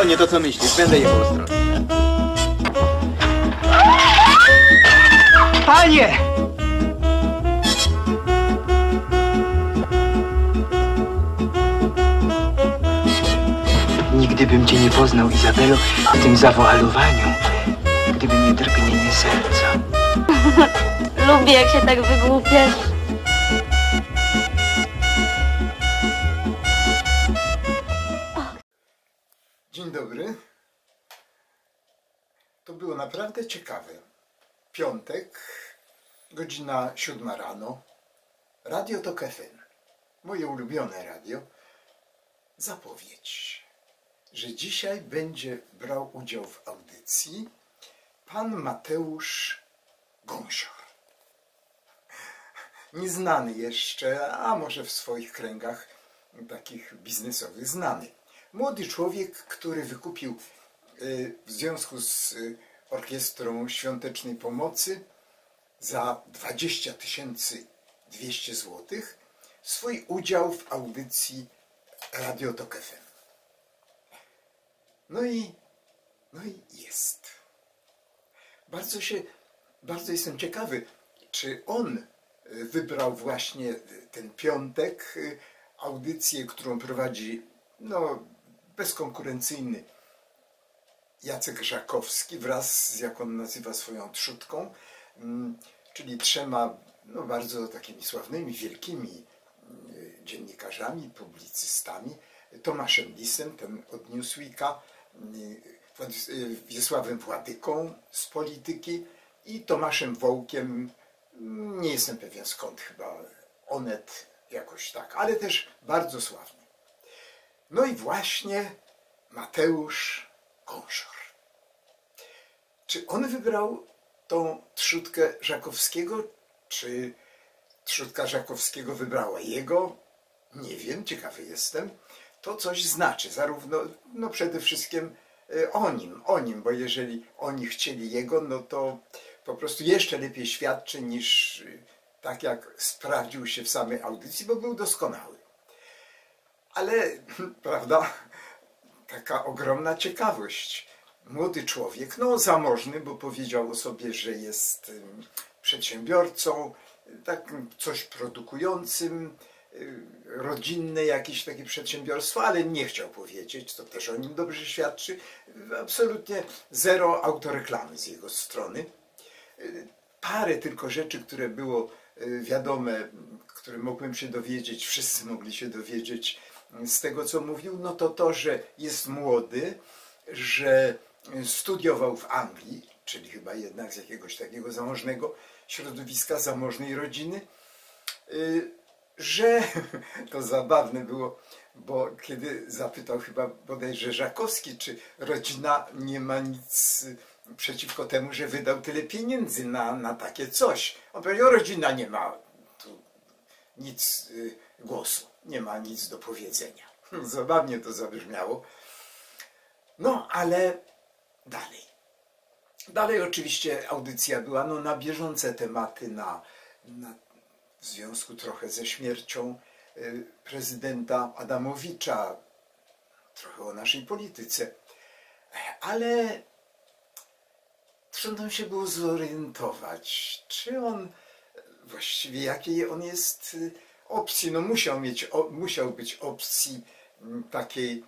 To nie to, co myślisz. Będę jechał ostrożnie. Panie! Nigdy bym cię nie poznał, Izabelo, w tym zawoalowaniu, gdyby nie drgnienie serca. Lubię, jak się tak wygłupiasz. Naprawdę ciekawe. Piątek, godzina siódma rano. Radio to FM. Moje ulubione radio. Zapowiedź, że dzisiaj będzie brał udział w audycji pan Mateusz Gąsior. Nieznany jeszcze, a może w swoich kręgach takich biznesowych znany. Młody człowiek, który wykupił y, w związku z y, Orkiestrą Świątecznej Pomocy za 20 200 zł swój udział w audycji Radio Tok FM. No i, no i jest. Bardzo się, bardzo jestem ciekawy, czy on y, wybrał właśnie ten piątek, y, audycję, którą prowadzi no, bezkonkurencyjny Jacek Żakowski wraz z, jak on nazywa swoją trzutką, mm, czyli trzema no, bardzo takimi sławnymi, wielkimi mm, dziennikarzami, publicystami, Tomaszem Lisem, ten od Newsweeka, mm, y, Wiesławem Władyką z polityki i Tomaszem Wołkiem, nie jestem pewien skąd, chyba Onet jakoś tak, ale też bardzo sławny. No i właśnie Mateusz Gąsior. Czy on wybrał tą trzutkę Żakowskiego, czy trzutka Żakowskiego wybrała jego? Nie wiem, ciekawy jestem. To coś znaczy, zarówno, no przede wszystkim e, o nim, o nim, bo jeżeli oni chcieli jego, no to po prostu jeszcze lepiej świadczy niż e, tak jak sprawdził się w samej audycji, bo był doskonały. Ale, prawda, taka ogromna ciekawość. Młody człowiek, no zamożny, bo powiedział o sobie, że jest ym, przedsiębiorcą, tak coś produkującym, y, rodzinne jakieś takie przedsiębiorstwo, ale nie chciał powiedzieć, to też o nim dobrze świadczy. Absolutnie zero autoreklamy z jego strony. Y, Parę tylko rzeczy, które było y, wiadome, które mogłem się dowiedzieć, wszyscy mogli się dowiedzieć z tego, co mówił, no to to, że jest młody, że studiował w Anglii, czyli chyba jednak z jakiegoś takiego zamożnego środowiska, zamożnej rodziny, y, że to zabawne było, bo kiedy zapytał chyba bodajże Żakowski, czy rodzina nie ma nic przeciwko temu, że wydał tyle pieniędzy na, na takie coś. On powiedział, rodzina nie ma tu nic y, głosu, nie ma nic do powiedzenia. Zabawnie to zabrzmiało. No, ale dalej. Dalej oczywiście audycja była no, na bieżące tematy, na, na, w związku trochę ze śmiercią y, prezydenta Adamowicza, trochę o naszej polityce. Ale trudno się było zorientować, czy on właściwie jakiej on jest y, opcji. No musiał mieć, o, musiał być opcji mm, takiej,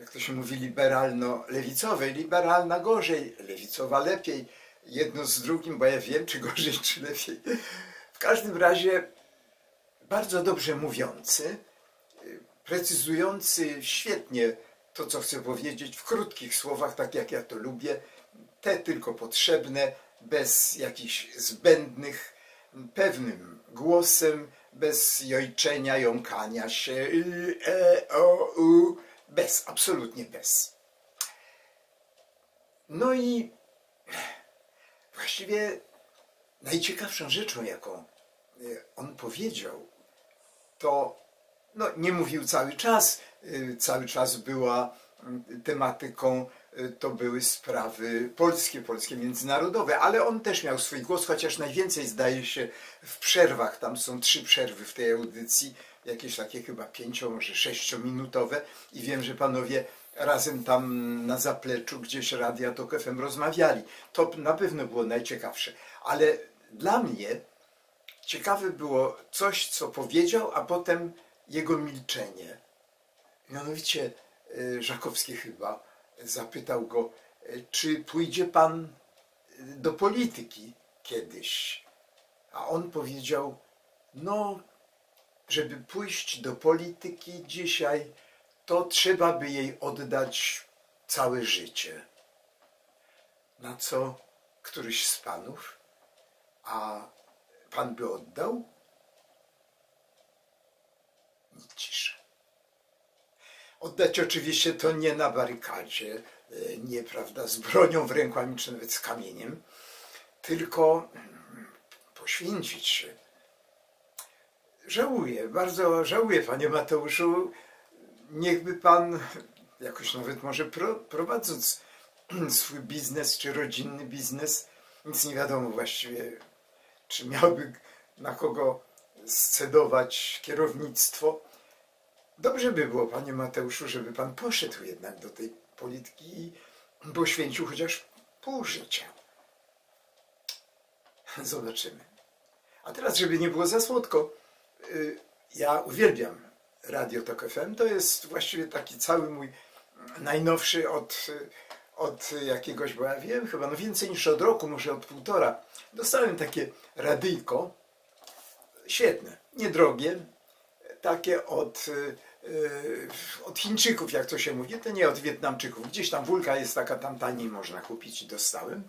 jak to się mówi, liberalno-lewicowej. Liberalna gorzej, lewicowa lepiej. Jedno z drugim, bo ja wiem, czy gorzej, czy lepiej. W każdym razie bardzo dobrze mówiący, y, precyzujący świetnie to, co chcę powiedzieć, w krótkich słowach, tak jak ja to lubię, te tylko potrzebne, bez jakichś zbędnych, pewnym głosem, bez jojczenia, jąkania się, y, e, o, u, bez, absolutnie bez. No i właściwie najciekawszą rzeczą, jaką y, on powiedział, to no, nie mówił cały czas, y, cały czas była tematyką, to były sprawy polskie, polskie międzynarodowe, ale on też miał swój głos, chociaż najwięcej zdaje się w przerwach, tam są trzy przerwy w tej audycji, jakieś takie chyba pięcio, może sześciominutowe i wiem, że panowie razem tam na zapleczu gdzieś Radia Tok FM rozmawiali. To na pewno było najciekawsze. Ale dla mnie ciekawe było coś, co powiedział, a potem jego milczenie. Mianowicie y, Żakowski chyba zapytał go, y, czy pójdzie pan y, do polityki kiedyś. A on powiedział, no, żeby pójść do polityki dzisiaj, to trzeba by jej oddać całe życie. Na co któryś z panów, a pan by oddał? Cisza. Oddać oczywiście to nie na barykadzie, e, nie prawda, z bronią w ręku, czy nawet z kamieniem, tylko mm, poświęcić się. Żałuję, bardzo żałuję, panie Mateuszu. Niechby pan jakoś nawet może pro, prowadząc swój biznes czy rodzinny biznes, nic nie wiadomo właściwie, czy miałby na kogo scedować kierownictwo. Dobrze by było, panie Mateuszu, żeby pan poszedł jednak do tej polityki i poświęcił chociaż pół życia. Zobaczymy. A teraz, żeby nie było za słodko, y, ja uwielbiam Radio Tok FM. To jest właściwie taki cały mój najnowszy od, od jakiegoś, bo ja wiem, chyba no więcej niż od roku, może od półtora. Dostałem takie radyjko, świetne, niedrogie, takie od, od Chińczyków, jak to się mówi, to nie od Wietnamczyków. Gdzieś tam wulka jest taka, tam taniej można kupić i dostałem.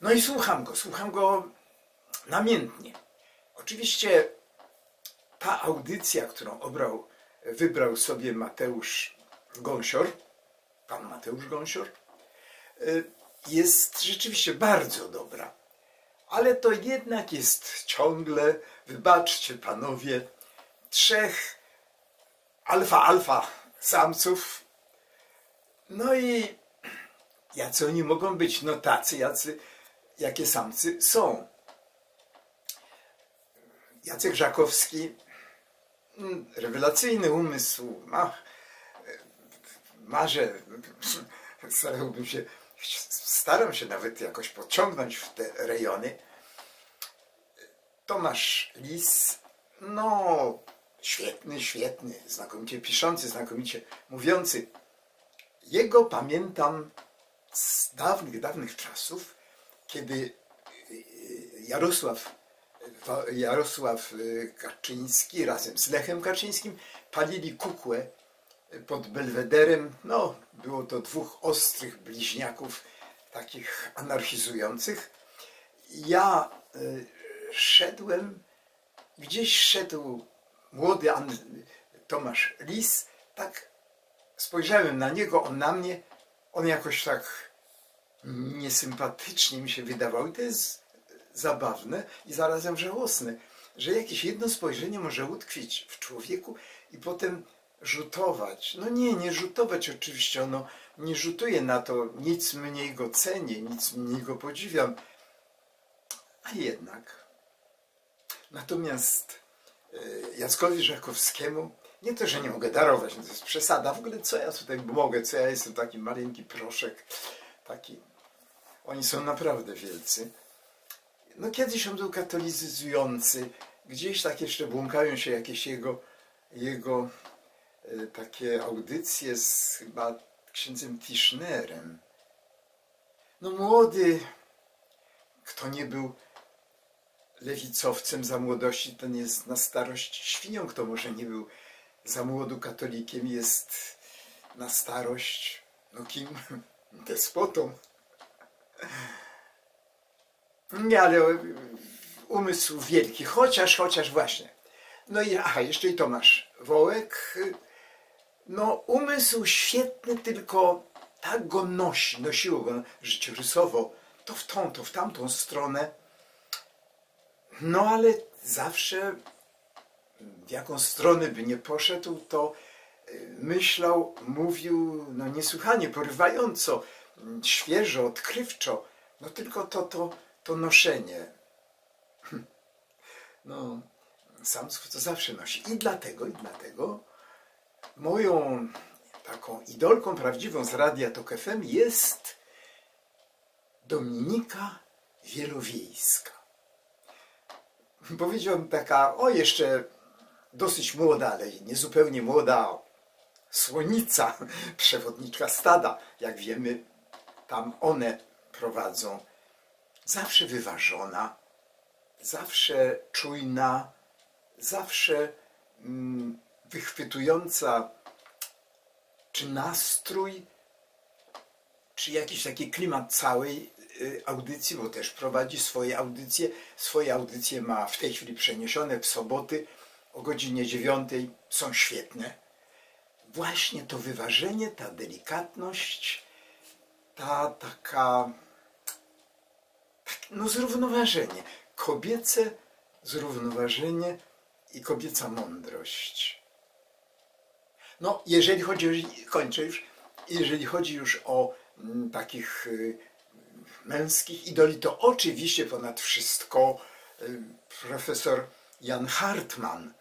No i słucham go, słucham go namiętnie. Oczywiście ta audycja, którą obrał, wybrał sobie Mateusz Gąsior, pan Mateusz Gąsior, y, jest rzeczywiście bardzo dobra. Ale to jednak jest ciągle, wybaczcie panowie, trzech alfa-alfa samców. No i jacy oni mogą być? No tacy, jacy, jakie samcy są. Jacek Żakowski, mm, rewelacyjny umysł, ma, marzę, starałbym się, staram się nawet jakoś pociągnąć w te rejony. Tomasz Lis, no świetny, świetny, znakomicie piszący, znakomicie mówiący. Jego pamiętam z dawnych, dawnych czasów, kiedy Jarosław Jarosław y, Kaczyński razem z Lechem Kaczyńskim palili kukłę pod Belwederem. No, było to dwóch ostrych bliźniaków, takich anarchizujących. Ja y, szedłem, gdzieś szedł młody Tomasz Lis, tak spojrzałem na niego, on na mnie, on jakoś tak niesympatycznie mi się wydawał i to jest zabawne i zarazem żałosne, że jakieś jedno spojrzenie może utkwić w człowieku i potem rzutować. No nie, nie rzutować oczywiście, ono nie rzutuje na to, nic mniej go cenię, nic mniej go podziwiam, a jednak. Natomiast Jackowi Żakowskiemu nie to, że nie mogę darować, no to jest przesada. W ogóle co ja tutaj mogę, co ja jestem taki maleńki proszek, taki. Oni są naprawdę wielcy. No kiedyś on był katolicyzujący, gdzieś tak jeszcze błąkają się jakieś jego, jego e, takie audycje z chyba księdzem Tischnerem. No młody, kto nie był lewicowcem za młodości, ten jest na starość świnią, kto może nie był za młodu katolikiem, jest na starość, no kim? Despotą. Nie, ale umysł wielki, chociaż, chociaż właśnie. No i aha, jeszcze i Tomasz Wołek. No umysł świetny, tylko tak go nosi, nosiło go życiorysowo, to w tą, to w tamtą stronę. No ale zawsze w jaką stronę by nie poszedł, to y, myślał, mówił no niesłychanie porywająco, świeżo, odkrywczo. No tylko to, to to noszenie. No, samców to zawsze nosi. I dlatego, i dlatego moją taką idolką prawdziwą z Radia Tok FM jest Dominika Wielowiejska. Powiedziałbym taka, o jeszcze dosyć młoda, ale niezupełnie młoda słonica, przewodniczka stada. Jak wiemy, tam one prowadzą. Zawsze wyważona, zawsze czujna, zawsze mm, wychwytująca czy nastrój, czy jakiś taki klimat całej audycji, bo też prowadzi swoje audycje. Swoje audycje ma w tej chwili przeniesione w soboty o godzinie dziewiątej. Są świetne. Właśnie to wyważenie, ta delikatność, ta taka, tak, no zrównoważenie, kobiece zrównoważenie i kobieca mądrość. No, jeżeli chodzi, kończę już, jeżeli chodzi już o mm, takich y, męskich idoli, to oczywiście ponad wszystko y, profesor Jan Hartmann,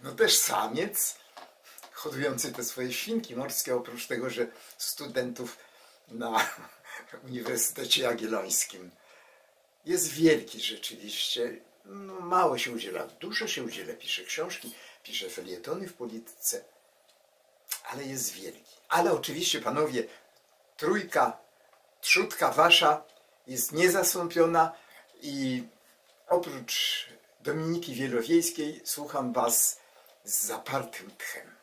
no też samiec, hodujący te swoje świnki morskie, oprócz tego, że studentów na Uniwersytecie Jagiellońskim. Jest wielki rzeczywiście. No, mało się udziela, dużo się udziela. Pisze książki, pisze felietony w polityce, ale jest wielki. Ale oczywiście, panowie, trójka, trzódka wasza jest niezastąpiona i oprócz Dominiki Wielowiejskiej słucham was z zapartym tchem.